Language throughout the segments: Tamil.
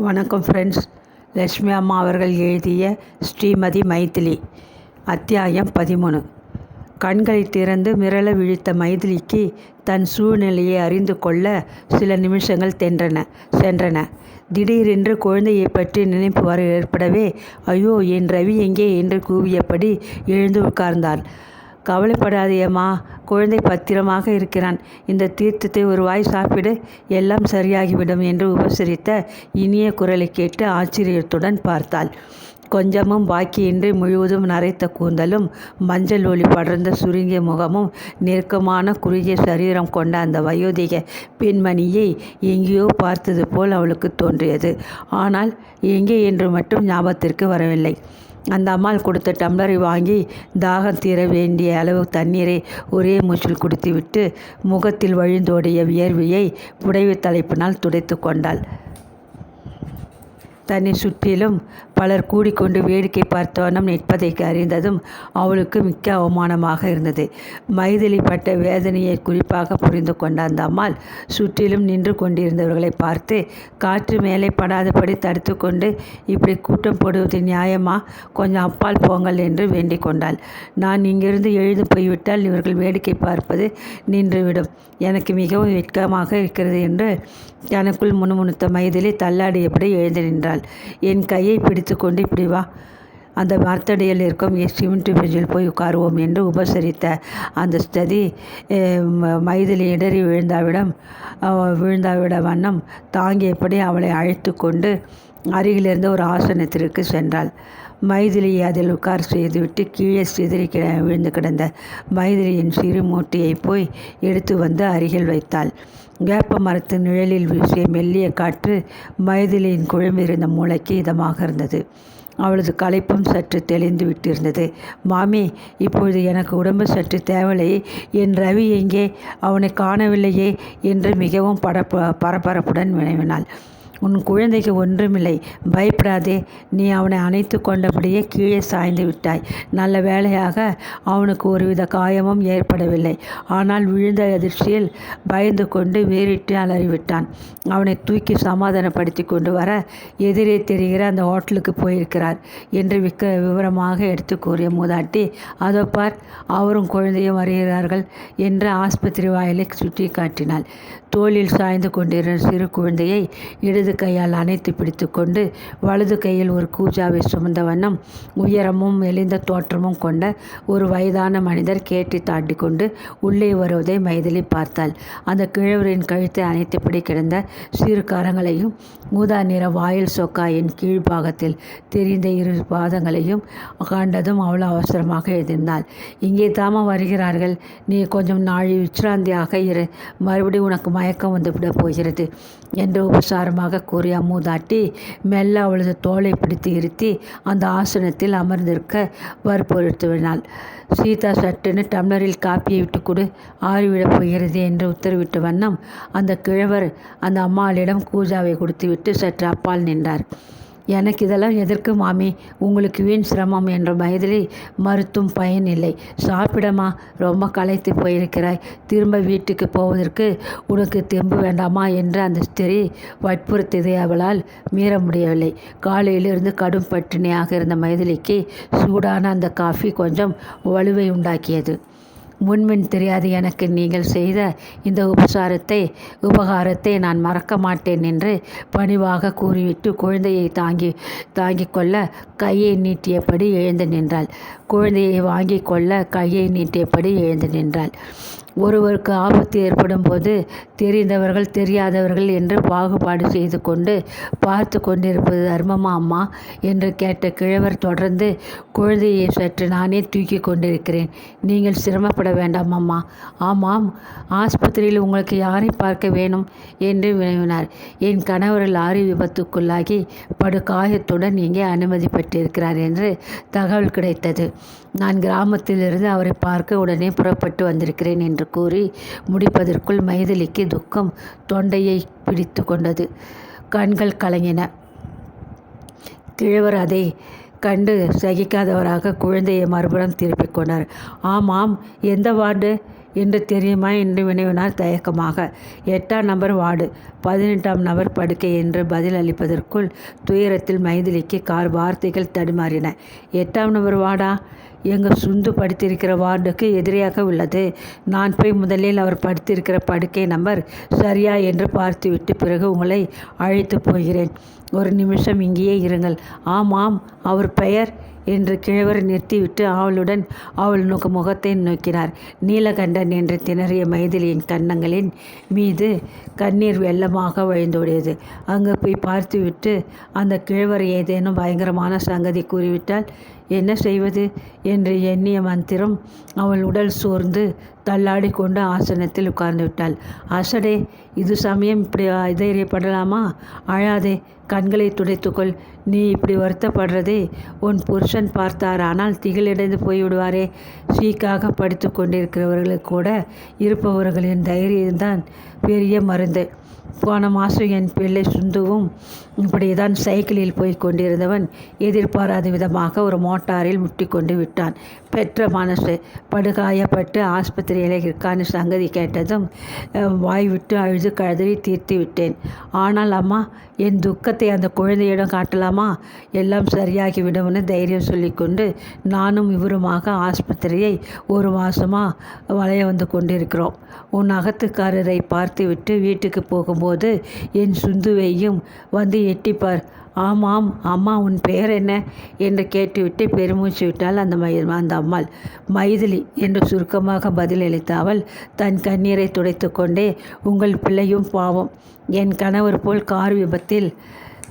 வணக்கம் ஃப்ரெண்ட்ஸ் லக்ஷ்மி அம்மா அவர்கள் எழுதிய ஸ்ரீமதி மைதிலி அத்தியாயம் பதிமூணு. கண்களை திறந்து மிரள விழித்த மைதிலிக்கு தன் சூழ்நிலையை அறிந்து கொள்ள சில நிமிஷங்கள் தென்றன சென்றன. திடீரென்று குழந்தையை பற்றி நினைப்பு வர ஏற்படவே ஐயோ என் ரவி எங்கே? என்று கூவியபடி எழுந்து உட்கார்ந்தாள். கவலைப்படாதேம்மா. குழந்தை பத்திரமாக இருக்கிறான். இந்த தீர்த்தத்தை ஒரு வாய் சாப்பிடு. எல்லாம் சரியாகிவிடும் என்று உபசரித்த இனிய குரலை கேட்டு ஆச்சரியத்துடன் பார்த்தாள். கொஞ்சமும் பாக்கியின்றி முழுவதும் நரைத்த கூந்தலும் மஞ்சள் ஒளி படர்ந்த சுருங்கிய முகமும் நெருக்கமான குறுகிய சரீரம் கொண்ட அந்த வயோதிக பெண்மணியை எங்கேயோ பார்த்தது போல் அவளுக்கு தோன்றியது. ஆனால் எங்கே என்று மட்டும் ஞாபகத்திற்கு வரவில்லை. அந்த அம்மாள் கொடுத்த டம்ளரை வாங்கி தாகம் தீர வேண்டிய அளவு தண்ணீரை ஒரே மூச்சில் குடித்துவிட்டு முகத்தில் வழிந்தோடிய வியர்வையை புடைவு தலைப்பினால் துடைத்து கொண்டாள். தன்னை சுற்றிலும் பலர் கூடிக்கொண்டு வேடிக்கை பார்த்த நிற்பதை அறிந்ததும் அவளுக்கு மிக்க அவமானமாக இருந்தது. மைதிலி பட்ட வேதனையை குறிப்பாக புரிந்து கொண்ட அந்த அம்மாள் சுற்றிலும் நின்று கொண்டிருந்தவர்களை பார்த்து காற்று மேலே படாதபடி தடுத்து கொண்டு இப்படி கூட்டம் போடுவது நியாயமா? கொஞ்சம் அப்பால் போங்கள் என்று வேண்டிக் கொண்டாள். நான் இங்கிருந்து எழுந்து போய்விட்டால் இவர்கள் வேடிக்கை பார்ப்பது நின்றுவிடும். எனக்கு மிகவும் வெட்கமாக இருக்கிறது என்று தனக்குள் முணுமுணுத்த மைதிலி தள்ளாடியபடி எழுந்து நின்றாள். என் கையை பிடித்து கொண்டு இப்படி வா. அந்த மரத்தடியில் இருக்கும் சிமெண்ட் பெஞ்சில் போய் உட்காருவோம் என்று உபசரித்த அந்த ஸ்ததி மைதிலி இடறி விழுந்தாவிடம் விழுந்தாவிட வண்ணம் தாங்கியபடி அவளை அழைத்து கொண்டு அருகிலிருந்து ஒரு ஆசனத்திற்கு சென்றாள். மைதிலியை அதில் உட்கார் செய்துவிட்டு கீழே சிதறி கிட விழுந்து கிடந்த மைதிலியின் சிறு மூட்டையை போய் எடுத்து வந்து அருகில் வைத்தாள். வேப்ப மரத்து நிழலில் வீசிய மெல்லிய காற்று மைதிலியின் குழம்பிருந்த மூளைக்கு இதமாக இருந்தது. அவளது களைப்பும் சற்று தெளிந்து விட்டிருந்தது. மாமி இப்பொழுது எனக்கு உடம்பு சற்று தேவலை. என் ரவி எங்கே? அவனை காணவில்லையே என்று மிகவும் பட பரபரப்புடன் வினவினாள். உன் குழந்தைக்கு ஒன்றுமில்லை. பயப்படாதே. நீ அவனை அணைத்து கொண்டபடியே கீழே சாய்ந்து விட்டாய். நல்ல வேளையாக அவனுக்கு ஒருவித காயமும் ஏற்படவில்லை. ஆனால் விழுந்த அதிர்ச்சியில் பயந்து கொண்டு வேறிட்டு அலறிவிட்டான். அவனை தூக்கி சமாதானப்படுத்தி கொண்டு வர எதிரே தெரிகிற அந்த ஹோட்டலுக்கு போயிருக்கிறார் என்று விக்க விவரமாக எடுத்து கூறிய மூதாட்டி அதோ பார் அவரும் குழந்தையும் வருகிறார்கள் என்று ஆஸ்பத்திரி வாயிலை சுட்டி காட்டினாள் தோளில் சாய்ந்து கொண்டிருந்த சிறு குழந்தையை இடது கையால் அணைத்து பிடித்து கொண்டு வலது கையில் ஒரு கூஜாவை சுமந்த வண்ணம் உயரமும் மெலிந்த தோற்றமும் கொண்ட ஒரு வயதான மனிதர் கேட்டி தாண்டி கொண்டு உள்ளே வருவதை மைதிலி பார்த்தாள். அந்த கிழவரின் கழுத்தை அணைத்தபடி கிடந்த சிறு கரங்களையும் ஊதா நிற வாயில் சொக்காயின் கீழ்பாகத்தில் தெரிந்த இரு பாதங்களையும் கண்டதும் அவ்வளோ அவசரமாக எழுதினாள் இங்கே தாமா வருகிறார்கள். நீ கொஞ்சம் நாளை விசிராந்தியாக இரு. மறுபடியும் உனக்கு மயக்கம் வந்துவிடப் போகிறது என்று உபசாரமாக கூறிய அம்மூதாட்டி மெல்ல அவளது தோலை பிடித்து இருத்தி அந்த ஆசனத்தில் அமர்ந்திருக்க வற்புறுத்துவினாள் சீதா சட்டுன்னு டம்ளரில் காப்பியை விட்டு கொடு. ஆறிவிடப் போகிறது என்று உத்தரவிட்ட வண்ணம் அந்த கிழவர் அந்த அம்மாளிடம் கூஜாவை கொடுத்துவிட்டு சற்று அப்பால் நின்றார். எனக்கு இதெல்லாம் எதற்கு மாமி? உங்களுக்கு வீண் சிரமம் என்ற பயதிலே மறுத்தும் பயன் இல்லை சாப்பிடமா? ரொம்ப களைத்து போயிருக்கிறாய். திரும்ப வீட்டுக்கு போவதற்கு உனக்கு தெம்பு வேண்டாமா என்று அந்த ஸ்திரி வற்புறுத்தியதை அவளால் மீற முடியவில்லை. காலையிலிருந்து கடும் பட்டினியாக இருந்த மைதிலிக்கு சூடான அந்த காஃபி கொஞ்சம் வலுவை உண்டாக்கியது. முன்பின் தெரியாது. எனக்கு நீங்கள் செய்த இந்த உபசாரத்தை உபகாரத்தை நான் மறக்க மாட்டேன் என்று பணிவாக கூறிவிட்டு குழந்தையை தாங்கி தாங்கிக் கொள்ள கையை நீட்டியபடி எழுந்து நின்றாள். குழந்தையை வாங்கி கொள்ள கையை நீட்டியபடி எழுந்து நின்றாள். ஒருவருக்கு ஆபத்து ஏற்படும் போது தெரிந்தவர்கள் தெரியாதவர்கள் என்று பாகுபாடு செய்து கொண்டு பார்த்து கொண்டிருப்பது தர்மமா அம்மா? என்று கேட்ட கிழவர் தொடர்ந்து குழந்தையை சற்று நானே தூக்கி கொண்டிருக்கிறேன். நீங்கள் சிரமப்பட வேண்டாம் அம்மா. ஆமாம் ஆஸ்பத்திரியில் உங்களுக்கு யாரை பார்க்க வேணும்? என்று வினவினார். என் கணவர் லாரி விபத்துக்குள்ளாகி படுகாயத்துடன் இங்கே அனுமதி பெற்றிருக்கிறார் என்று தகவல் கிடைத்தது. நான் கிராமத்திலிருந்து அவரை பார்க்க உடனே புறப்பட்டு வந்திருக்கிறேன் என்று கூறி முடிப்பதற்குள் மைதிலிக்கு துக்கம் தொண்டையை பிடித்து கொண்டது கண்கள் கலங்கின. கிழவர் அதை கண்டு சகிக்காதவராக குழந்தையை மறுபுறம் திருப்பிக் கொண்டார். ஆமாம் எந்த வார்டு என்று தெரியுமா? என்று வினவினார் தயக்கமாக. எட்டாம் நம்பர் வார்டு பதினெட்டாம் நபர் படுக்கை என்று பதில் அளிப்பதற்குள் துயரத்தில் மைதிலிக்கு கார் வார்த்தைகள் தடுமாறின. எட்டாம் நபர் வார்டா? எங்கள் சுந்து படுத்திருக்கிற வார்டுக்கு எதிரியாக உள்ளது நான் போய் முதலில் அவர் படுத்திருக்கிற படுக்கை நம்பர் சரியா என்று பார்த்துவிட்டு பிறகு உங்களை அழைத்து போகிறேன். ஒரு நிமிஷம் இங்கேயே இருங்கள். ஆமாம் அவர் பெயர் என்று கிழவர் நிறுத்திவிட்டு அவளுடன் அவள் நோக்கு முகத்தை நோக்கினார். நீலகண்டன் என்று திணறிய மைதிலியின் கன்னங்களின் மீது கண்ணீர் வெள்ளமாக வழிந்தோடியது. அங்கு போய் பார்த்துவிட்டு அந்த கிழவர் ஏதேனும் பயங்கரமான சங்கதி கூறிவிட்டால் என்ன செய்வது? என்று எண்ணிய மந்திரம் அவள் உடல் சோர்ந்து தள்ளாடி கொண்டு ஆசனத்தில் உட்கார்ந்து விட்டாள் அசடே இது சமயம் இப்படி தைரியப்படலாமா? அழாதே கண்களை துடைத்துக்கொள். நீ இப்படி வருத்தப்படுறதே உன் புருஷன் பார்த்தார். ஆனால் திகிலடைந்து போய்விடுவாரே. சீக்காக படித்து கொண்டிருக்கிறவர்களுக்கு கூட இருப்பவர்களின் தைரியம்தான் பெரிய மருந்து. போன மாதம் என் பிள்ளை சுந்துவும் இப்படி தான் சைக்கிளில் போய் கொண்டிருந்தவன் எதிர்பாராத விதமாக ஒரு மோட்டாரில் முட்டி கொண்டு விட்டான். பெற்ற மனசு படுகாயப்பட்டு ஆஸ்பத்திரியில் இருக்கான்னு சங்கதி கேட்டதும் வாய் விட்டு அழுது கழுதறி தீர்த்து விட்டேன். ஆனால் அம்மா என் துக்கத்தை அந்த குழந்தையிடம் காட்டலாமா? எல்லாம் சரியாகிவிடும்னு தைரியம் சொல்லிக்கொண்டு நானும் இவருமாக ஆஸ்பத்திரியை ஒரு மாதமாக வளைய வந்து கொண்டிருக்கிறோம். உன் அகத்துக்காரரை பார்த்துவிட்டு வீட்டுக்கு போகும்போது என் சுந்துவையும் வந்து எட்டிப்பார். ஆமாம் அம்மா உன் பெயர் என்ன? என்று கேட்டுவிட்டு பெருமூச்சு விட்டால் அந்த மை அந்த அம்மாள். மைதிலி என்று சுருக்கமாக பதிலளித்த அவள் தன் கண்ணீரை துடைத்து கொண்டே உங்கள் பிள்ளையும் பாவம். என் கணவர் போல் கார் விபத்தில்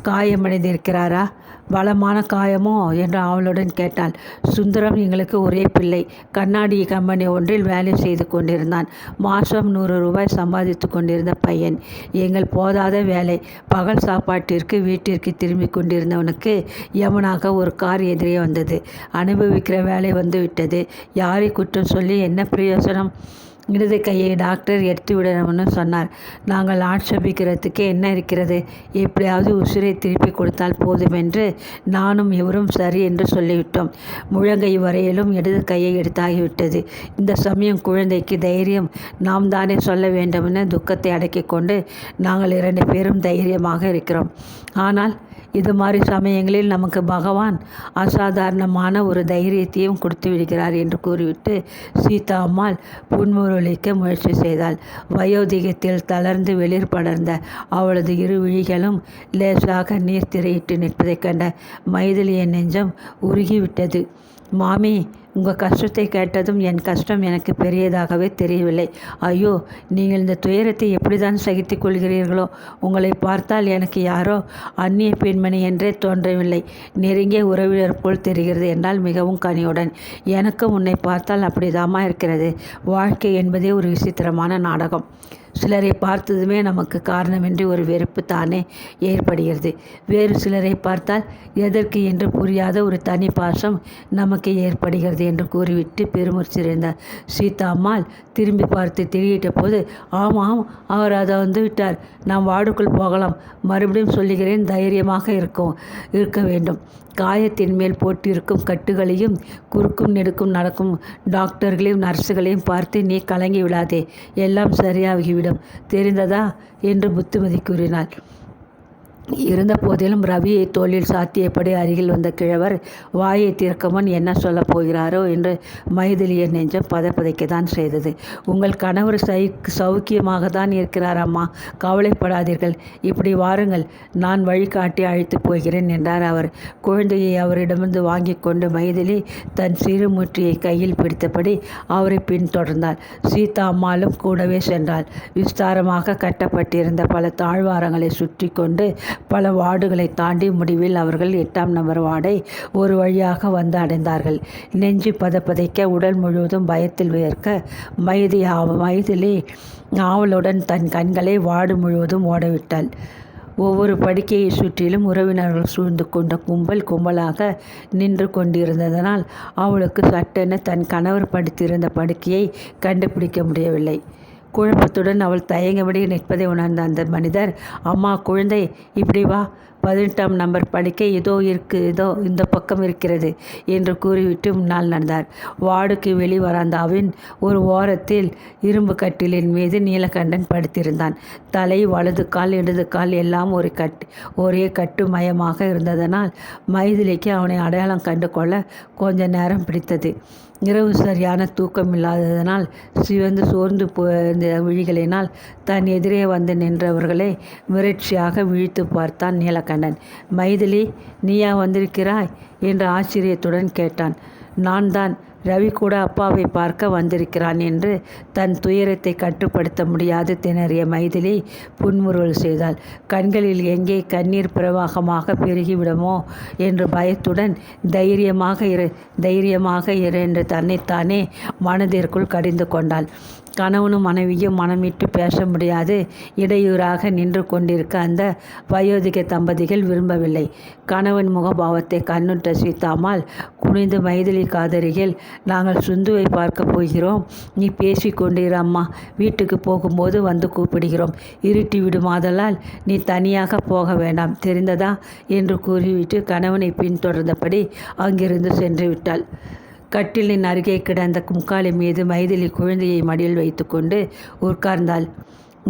காயமடைந்திருக்கிறாரா? பலமான காயமோ என்று அவளுடன் கேட்டாள். சுந்தரம் எங்களுக்கு ஒரே பிள்ளை. கண்ணாடி கம்பெனி ஒன்றில் வேலை செய்து கொண்டிருந்தான். மாதம் நூறு ரூபாய் சம்பாதித்து கொண்டிருந்த பையன். எங்கள் போதாத வேலை. பகல் சாப்பாட்டிற்கு வீட்டிற்கு திரும்பி கொண்டிருந்தவனுக்கு யமனாக ஒரு கார் எதிரே வந்தது. அனுபவிக்கிற வேலை வந்து விட்டது. யாரை குற்றம் சொல்லி என்ன பிரயோசனம்? இடது கையை டாக்டர் எடுத்து விடணும்னு சொன்னார். நாங்கள் ஆட்சேபிக்கிறதுக்கு என்ன இருக்கிறது? எப்படியாவது உசிரை திருப்பி கொடுத்தால் போதும் என்று நானும் இவரும் சரி என்று சொல்லிவிட்டோம். முழங்கை வரையிலும் இடது கையை எடுத்தாகிவிட்டது. இந்த சமயம் குழந்தைக்கு தைரியம் நாம் தானே சொல்ல வேண்டுமென துக்கத்தை அடக்கிக் கொண்டு நாங்கள் இரண்டு பேரும் தைரியமாக இருக்கிறோம். ஆனால் இது மாதிரி சமயங்களில் நமக்கு பகவான் அசாதாரணமான ஒரு தைரியத்தையும் கொடுத்து விடுகிறார் என்று கூறிவிட்டு சீதா அம்மாள் புன்முருளிக்க முயற்சி செய்தாள். வயோதிகத்தில் தளர்ந்து வெளிர் படர்ந்த அவளது இரு விழிகளும் லேசாக நீர் திரையிட்டு நிற்பதைக் கண்ட மைதிலியின் நெஞ்சம் உருகிவிட்டது. மாமி உங்கள் கஷ்டத்தை கேட்டதும் என் கஷ்டம் எனக்கு பெரியதாகவே தெரியவில்லை. ஐயோ நீங்கள் இந்த துயரத்தை எப்படிதான் சகித்து கொள்கிறீர்களோ உங்களை பார்த்தால் எனக்கு யாரோ அந்நிய பெண்மணி என்றே தோன்றவில்லை. நெருங்கிய உறவினர் போல் தெரிகிறது என்றால் மிகவும் கனியுடன் எனக்கும் உன்னை பார்த்தால் அப்படிதாமா இருக்கிறது. வாழ்க்கை என்பதே ஒரு விசித்திரமான நாடகம். சிலரை பார்த்ததுமே நமக்கு காரணமின்றி ஒரு வெறுப்பு தானே ஏற்படுகிறது. வேறு சிலரை பார்த்தால் எதற்கு என்று புரியாத ஒரு தனி பாசம் நமக்கு ஏற்படுகிறது என்று கூறிவிட்டு பெருமூச்சிருந்தார் சீதா அம்மாள் திரும்பி பார்த்து தெரியிட்ட போது ஆமாம் அவர் அதை வந்து விட்டார். நாம் வார்டுக்குள் போகலாம். மறுபடியும் சொல்லுகிறேன் தைரியமாக இருக்கும் இருக்க வேண்டும். காயத்தின் மேல் போட்டிருக்கும் கட்டுகளையும் குறுக்கும் நெடுக்கும் நடக்கும் டாக்டர்களையும் நர்ஸுகளையும் பார்த்து நீ கலங்கி விடாதே எல்லாம் சரியாகிவிடும் தெரிந்ததா? என்று புத்துமதி கூறினாள். இருந்த போதிலும் ரவியை தோளில் சாத்தியபடி அருகில் வந்த கிழவர் வாயை திறக்கமன் என்ன சொல்லப் போகிறாரோ? என்று மைதிலிய நெஞ்சம் பதைப்பதைக்கத்தான் செய்தது. உங்கள் கணவர் சை சௌக்கியமாக தான் இருக்கிறார் அம்மா. கவலைப்படாதீர்கள். இப்படி வாருங்கள். நான் வழிகாட்டி அழைத்து போகிறேன் என்றார் அவர். குழந்தையை அவரிடமிருந்து வாங்கி கொண்டு மைதிலி தன் சிறு முற்றியை கையில் பிடித்தபடி அவரை பின்தொடர்ந்தார் சீதா அம்மாளும் கூடவே சென்றாள். விஸ்தாரமாக கட்டப்பட்டிருந்த பல தாழ்வாரங்களை சுற்றி கொண்டு பல வார்டுகளை தாண்டி முடிவில் அவர்கள் எட்டாம் நம்பர் வார்டை ஒரு வழியாக வந்து அடைந்தார்கள். நெஞ்சு பதப்பதைக்க உடல் முழுவதும் பயத்தில் வியர்க்க மைதி மைதிலி ஆவலுடன் தன் கண்களை வார்டு முழுவதும் ஓடவிட்டாள். ஒவ்வொரு படுக்கையை சுற்றிலும் உறவினர்கள் சூழ்ந்து கொண்ட கும்பல் கும்பலாக நின்று கொண்டிருந்ததனால் அவளுக்கு சட்டென தன் கணவர் படுத்திருந்த படுக்கையை கண்டுபிடிக்க முடியவில்லை. குழப்பத்துடன் அவள் தயங்கபடி நிற்பதை உணர்ந்த அந்த மனிதர் அம்மா குழந்தை இப்படி வா. பதினெட்டாம் நம்பர் படுக்கை ஏதோ இருக்கு இதோ இந்த பக்கம் இருக்கிறது என்று கூறிவிட்டு முன்னால் நடந்தார். வார்டுக்கு வெளி வராந்தாவின் ஒரு ஓரத்தில் இரும்பு கட்டிலின் மீது நீலகண்டன் படுத்திருந்தான். தலை வலது கால் இடது கால் எல்லாம் ஒரு கட் ஒரே கட்டுமயமாக இருந்ததனால் மைதிலிக்கு அவனை அடையாளம் கண்டு கொள்ள கொஞ்ச நேரம் பிடித்தது. இரவு சரியான தூக்கம் இல்லாததனால் சிவந்து சோர்ந்து போயிருந்த விழிகளினால் தன் எதிரே வந்து நின்றவர்களை விரட்சியாக விழித்து பார்த்தான் நீலகண்டன். மைதிலி நீயா வந்திருக்கிறாய்? என்று ஆச்சரியத்துடன் கேட்டான். நான் தான் ரவி கூட அப்பாவை பார்க்க வந்திருக்கிறான் என்று தன் துயரத்தை கட்டுப்படுத்த முடியாது திணறிய மைதிலி புன்முறுவல் செய்தாள். கண்களில் எங்கே கண்ணீர் பிரவாகமாக பெருகிவிடுமோ என்று பயத்துடன் தைரியமாக இரு தைரியமாக இரு என்று தன்னைத்தானே மனதிற்குள் கடிந்து கொண்டாள். கணவனும் மனைவியும் மனமிட்டு பேச முடியாது. இடையூறாக நின்று கொண்டிருக்க அந்த வயோதிக தம்பதிகள் விரும்பவில்லை. கணவன் முகபாவத்தை கண்ணுற்ற சீத்தாமால் குனிந்து மைதிலி காதரிகள் நாங்கள் சுந்துவை பார்க்க போகிறோம். நீ பேசி கொண்டிரு அம்மா. வீட்டுக்கு போகும்போது வந்து கூப்பிடுகிறோம். இருட்டி விடுமாதலால் நீ தனியாக போக வேண்டாம். தெரிந்ததா? என்று கூறிவிட்டு கணவனை பின்தொடர்ந்தபடி அங்கிருந்து சென்று விட்டாள். கட்டிலின் அருகே கிடந்த கும்காளி மீது மைதிலி குழந்தையை மடியில் வைத்துக்கொண்டு உட்கார்ந்தாள்.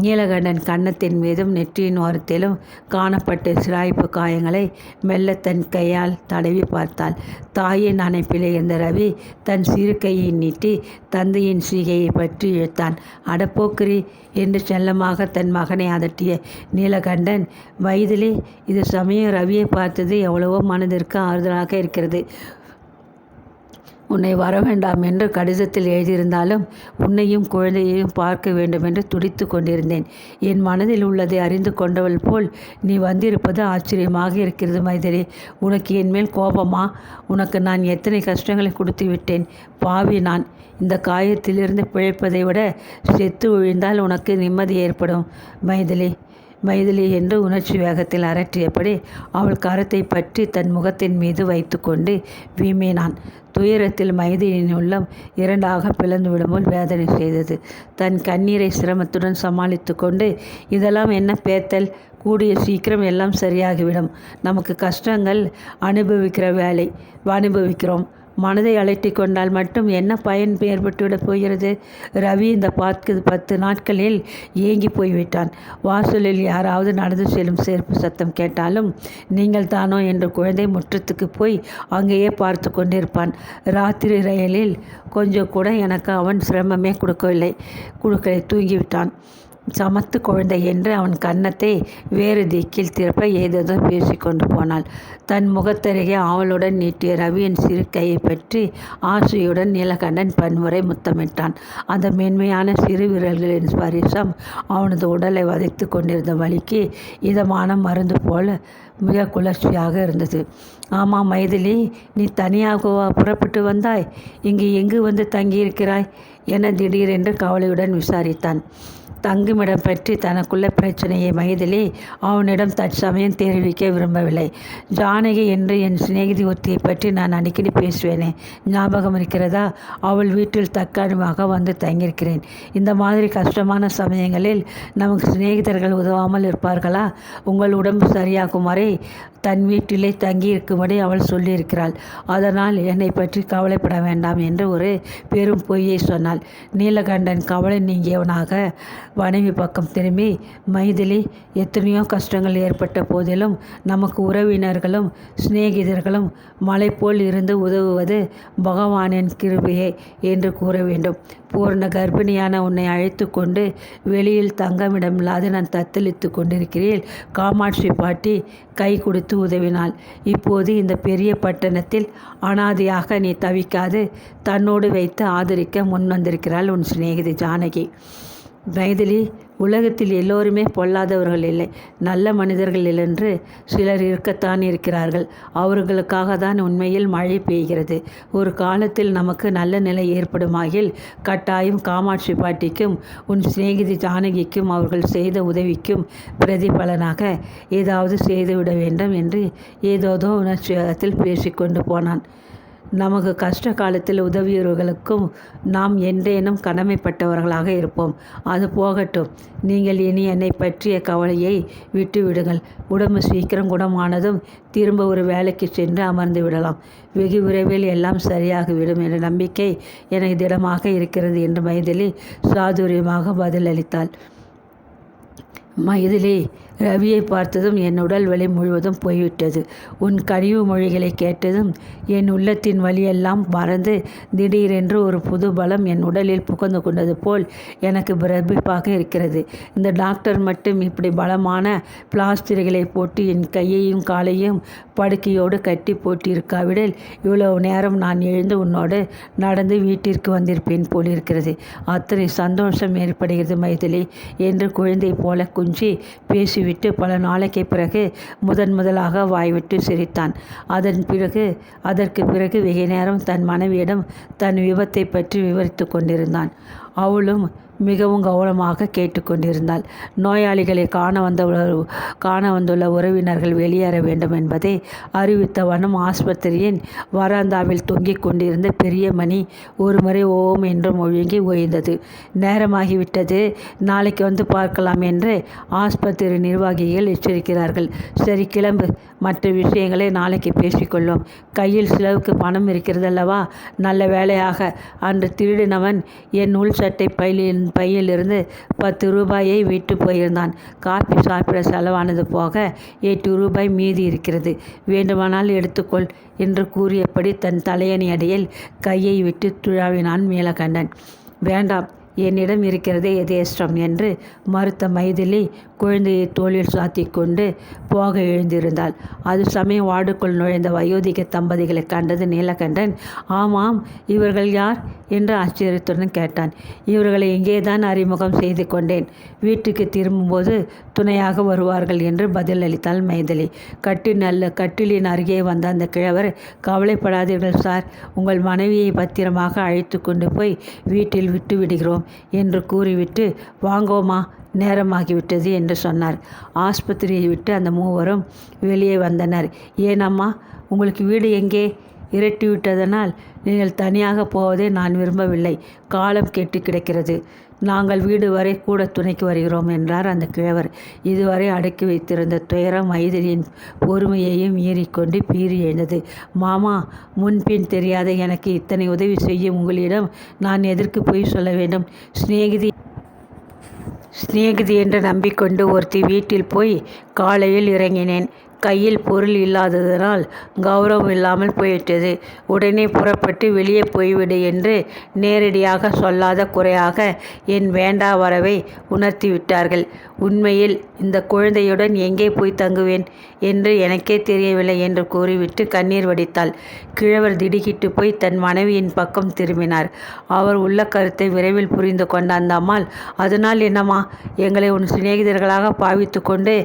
நீலகண்டன் கன்னத்தின் மீதும் நெற்றியின் ஓரத்திலும் காணப்பட்ட சிராய்ப்பு காயங்களை மெல்ல தன் கையால் தடவி பார்த்தாள். தாயின் அணைப்பிலே இருந்த ரவி தன் சிறு கையை நீட்டி தந்தையின் சீகையை பற்றி இழுத்தான். அடப்போக்கிரி என்று செல்லமாக தன் மகனை அதட்டிய நீலகண்டன் வயதிலே இது சமயம் ரவியை பார்த்தது எவ்வளவோ மனதிற்கு ஆறுதலாக இருக்கிறது. உன்னை வர வேண்டாம் என்று கடிதத்தில் எழுதியிருந்தாலும் உன்னையும் குழந்தையையும் பார்க்க வேண்டும் என்று துடித்து கொண்டிருந்தேன். என் மனதில் உள்ளதை அறிந்து கொண்டவள் போல் நீ வந்திருப்பது ஆச்சரியமாக இருக்கிறது மைதிலி. உனக்கு என் மேல் கோபமா? உனக்கு நான் எத்தனை கஷ்டங்களை கொடுத்து விட்டேன் பாவி நான். இந்த காயத்திலிருந்து பிழைப்பதை விட செத்து விழுந்தால் உனக்கு நிம்மதி ஏற்படும் மைதிலி. மைதிலி என்று உணர்ச்சி வேகத்தில் அரற்றியபடி அவள் கரத்தை பற்றி தன் முகத்தின் மீது வைத்துக்கொண்டு வீமினான் துயரத்தில் மைதியின் உள்ளம் இரண்டாக பிளந்து விடும்போல் வேதனை செய்தது. தன் கண்ணீரை சிரமத்துடன் சமாளித்து கொண்டு இதெல்லாம் என்ன பேத்தல்? கூடிய சீக்கிரம் எல்லாம் சரியாகிவிடும். நமக்கு கஷ்டங்கள் அனுபவிக்கிற வேலை. அனுபவிக்கிறோம். மனதை அழைத்தி கொண்டால் மட்டும் என்ன பயன் ஏற்பட்டுவிடப் போகிறது? ரவி இந்த பத்து பத்து நாட்களில் ஏங்கி போய்விட்டான். வாசலில் யாராவது நடந்து செல்லும் சேர்ப்பு சத்தம் கேட்டாலும் நீங்கள் தானோ? என்று குழந்தை முற்றத்துக்கு போய் அங்கேயே பார்த்து கொண்டிருப்பான். ராத்திரி ரயிலில் கொஞ்சம் கூட எனக்கு அவன் சிரமமே கொடுக்கவில்லை. கொடுக்கலை தூங்கிவிட்டான். சமத்து குழந்தை என்று அவன் கன்னத்தை வேறு திக்கில் திருப்ப ஏதேதோ பேசிக்கொண்டு போனாள். தன் முகத்தருகே ஆவலுடன் நீட்டிய ரவியின் சிறு கையை பற்றி ஆசையுடன் நீலகண்டன் பன்முறை முத்தமிட்டான். அந்த மென்மையான சிறு விரல்களின் ஸ்பரிசம் அவனது உடலை வதைத்து கொண்டிருந்த வழிக்கு இதமான மருந்து போல மிக குளர்ச்சியாக இருந்தது. ஆமாம் மைதிலி நீ தனியாகவா புறப்பட்டு வந்தாய்? இங்கு எங்கு வந்து தங்கியிருக்கிறாய்? என திடீரென்று கவலையுடன் விசாரித்தான். தங்குமிடம் பற்றி தனக்குள்ள பிரச்சனையை மைதிலி அவனிடம் தற்சமயம் தெரிவிக்க விரும்பவில்லை. ஜானகி என்று என் சிநேகிதி ஒருத்தியை பற்றி நான் அடிக்கடி பேசுவேனே ஞாபகம் இருக்கிறதா? அவள் வீட்டில் தற்காலிகமாக வந்து தங்கியிருக்கிறேன். இந்த மாதிரி கஷ்டமான சமயங்களில் நமக்கு சிநேகிதர்கள் உதவாமல் இருப்பார்களா? உங்கள் உடம்பு சரியாகும் வரை தன் வீட்டிலே தங்கியிருக்கும்படி அவள் சொல்லியிருக்கிறாள். அதனால் என்னை பற்றி கவலைப்பட வேண்டாம் என்று ஒரு பெரும் பொய்யை சொன்னாள். நீலகண்டன் கவலை நீங்கியவனாக மனைவி பக்கம் திரும்பி மைதிலி எத்தனையோ கஷ்டங்கள் ஏற்பட்ட போதிலும் நமக்கு உறவினர்களும் சிநேகிதர்களும் மலை போல் இருந்து உதவுவது பகவானின் கிருபையே என்று கூற வேண்டும். பூர்ண கர்ப்பிணியான உன்னை அழைத்து கொண்டு வெளியில் தங்கமிடமில்லாது நான் தத்தளித்து கொண்டிருக்கிறேன். காமாட்சி பாட்டி கை கொடுத்து உதவினாள் இப்போது இந்த பெரிய பட்டணத்தில் அனாதையாக நீ தவிக்காது. தன்னோடு வைத்து ஆதரிக்க முன் வந்திருக்கிறாள் உன் சிநேகிதி ஜானகி. மைதிலி உலகத்தில் எல்லோருமே பொல்லாதவர்கள் இல்லை. நல்ல மனிதர்கள் என்று சிலர் இருக்கத்தான் இருக்கிறார்கள். அவர்களுக்காக தான் உண்மையில் மழை பெய்கிறது. ஒரு காலத்தில் நமக்கு நல்ல நிலை ஏற்படுமாயில் கட்டாயம் காமாட்சி பாட்டிக்கும் உன் சிநேகிதி ஜானகிக்கும் அவர்கள் செய்த உதவிக்கும் பிரதிபலனாக ஏதாவது செய்துவிட வேண்டும் என்று ஏதோதோ உணர்ச்சியகத்தில் பேசிக்கொண்டு போனான். நமக்கு கஷ்ட காலத்தில் உதவியவர்களுக்கும் நாம் என்றேனும் கடமைப்பட்டவர்களாக இருப்போம். அது போகட்டும். நீங்கள் இனி என்னை பற்றிய கவலையை விட்டுவிடுங்கள். உடம்பு சீக்கிரம் குணமானதும் திரும்ப ஒரு வேலைக்கு சென்று அமர்ந்து விடலாம். வெகு விரைவில் எல்லாம் சரியாகிவிடும் என்ற நம்பிக்கை எனக்கு திடமாக இருக்கிறது என்று மைதிலி சாதுரியமாக பதிலளித்தாள். மைதிலே ரவியை பார்த்ததும் என் உடல் வலி முழுவதும் போய்விட்டது. உன் கனிவு மொழிகளை கேட்டதும் என் உள்ளத்தின் வழியெல்லாம் மறந்து திடீரென்று ஒரு புது பலம் என் உடலில் புகுந்து கொண்டது போல் எனக்கு பிரபிப்பாக இருக்கிறது. இந்த டாக்டர் மட்டும் இப்படி பலமான பிளாஸ்டர்களை போட்டு என் கையையும் காலையும் படுக்கையோடு கட்டி போட்டிருக்காவிடில் இவ்வளவு நேரம் நான் எழுந்து உன்னோடு நடந்து வீட்டிற்கு வந்திருப்பேன் போலிருக்கிறது. அத்தனை சந்தோஷம் ஏற்படுகிறது மைதிலி என்று குழந்தை போல குஞ்சி பேசிவிட்டு பல நாளைக்கு பிறகு முதன் முதலாக வாய்விட்டு சிரித்தான். அதன் பிறகு அதற்கு பிறகு வெகு நேரம் தன் மனைவியிடம் தன் விபத்தை பற்றி விவரித்து கொண்டிருந்தான். அவளும் மிகவும் கவனமாக கேட்டுக்கொண்டிருந்தாள். நோயாளிகளை காண வந்த காண வந்துள்ள உறவினர்கள் வெளியேற வேண்டும் என்பதை அறிவித்த வண்ணம் ஆஸ்பத்திரியின் வராந்தாவில் தொங்கிக் கொண்டிருந்த பெரிய மணி ஒரு முறை ஓம் என்று ஒழுங்கி ஓய்ந்தது. நேரமாகிவிட்டது. நாளைக்கு வந்து பார்க்கலாம் என்று ஆஸ்பத்திரி நிர்வாகிகள் எச்சரிக்கிறார்கள். சரி கிளம்பு. மற்ற விஷயங்களை நாளைக்கு பேசிக்கொள்வோம். கையில் செலவுக்கு பணம் இருக்கிறதல்லவா? நல்ல வேலையாக. அன்று திருடினவன் என் உள் சட்டை அவன் பையிலிருந்து பத்து ரூபாயை விட்டு போயிருந்தான். காஃபி சாப்பிட செலவானது போக எட்டு ரூபாய் மீதி இருக்கிறது. வேண்டுமானால் எடுத்துக்கொள் என்று கூறியபடி தன் தலையணி அடியில் கையை விட்டு துழாவினான் மேலகண்டன் வேண்டாம் என்னிடம் இருக்கிறதே எதேஷ்டம் என்று மறுத்த மைதிலி குழந்தையை தோளில் சாத்தி கொண்டு போக எழுந்திருந்தாள். அது சமயம் வார்டுக்குள் நுழைந்த வயோதிக தம்பதிகளை கண்டது நீலகண்டன். ஆமாம் இவர்கள் யார்? என்று ஆச்சரியத்துடன் கேட்டான். இவர்களை இங்கேதான் அறிமுகம் செய்து கொண்டேன். வீட்டுக்கு திரும்பும்போது துணையாக வருவார்கள் என்று பதிலளித்தாள் மைதிலி. கட்டி நல்ல கட்டிலின் அருகே வந்த அந்த கிழவர் கவலைப்படாதீர்கள் சார். உங்கள் மனைவியை பத்திரமாக அழைத்து கொண்டு போய் வீட்டில் விட்டு விடுகிறோம் என்று கூறிவிட்டு வாங்கோமா நேரமாகிவிட்டது என்று சொன்னார். ஆஸ்பத்திரியை விட்டு அந்த மூவரும் வெளியே வந்தனர். ஏனம்மா உங்களுக்கு வீடு எங்கே? விட்டதனால் நீங்கள் தனியாக போவதை நான் விரும்பவில்லை. காலம் கெட்டு கிடக்கிறது. நாங்கள் வீடு வரை கூட துணைக்கு வருகிறோம் என்றார் அந்த கிழவர். இதுவரை அடக்கி வைத்திருந்த துயரம் மைதிரியின் பொறுமையையும் மீறிக்கொண்டு பீறி எழுந்தது. மாமா முன்பின் தெரியாத எனக்கு இத்தனை உதவி செய்யும் உங்களிடம் நான் எதற்கு போய் சொல்ல வேண்டும்? சிநேகிதி சிநேகிதி என்று நம்பிக்கொண்டு ஒருத்தி வீட்டில் போய் காலையில் இறங்கினேன். கையில் பொருள் இல்லாததனால் கௌரவம் இல்லாமல் போயிட்டது. உடனே புறப்பட்டு வெளியே போய்விடு என்று நேரடியாக சொல்லாத குறையாக என் வேண்டா வரவை உணர்த்தி விட்டார்கள். உண்மையில் இந்த குழந்தையுடன் எங்கே போய் தங்குவேன் என்று எனக்கே தெரியவில்லை என்று கூறிவிட்டு கண்ணீர் வடித்தாள். கிழவர் திடுக்கிட்டு போய் தன் மனைவியின் பக்கம் திரும்பினார். அவர் உள்ள கருத்தை விரைவில் புரிந்து கொண்ட அந்த அம்மாள் அதனால் என்னம்மா எங்களை உன் சிநேகிதர்களாக பாவித்து கொண்டு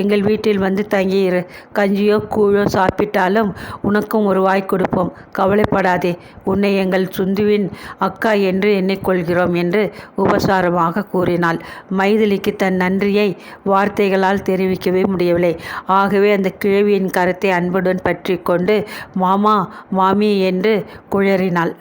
எங்கள் வீட்டில் வந்து தங்கியிரு. கஞ்சியோ கூழோ சாப்பிட்டாலும் உனக்கும் ஒரு வாய் கொடுப்போம். கவலைப்படாதே. உன்னை எங்கள் சுந்துவின் அக்கா என்று எண்ணிக்கொள்கிறோம் என்று உபசாரமாக கூறினாள். மைதிலிக்கு தன் நன்றியை வார்த்தைகளால் தெரிவிக்கவே முடியவில்லை. ஆகவே அந்த கிழவியின் கரத்தை அன்புடன் பற்றி கொண்டு மாமா மாமி என்று குழறினாள்.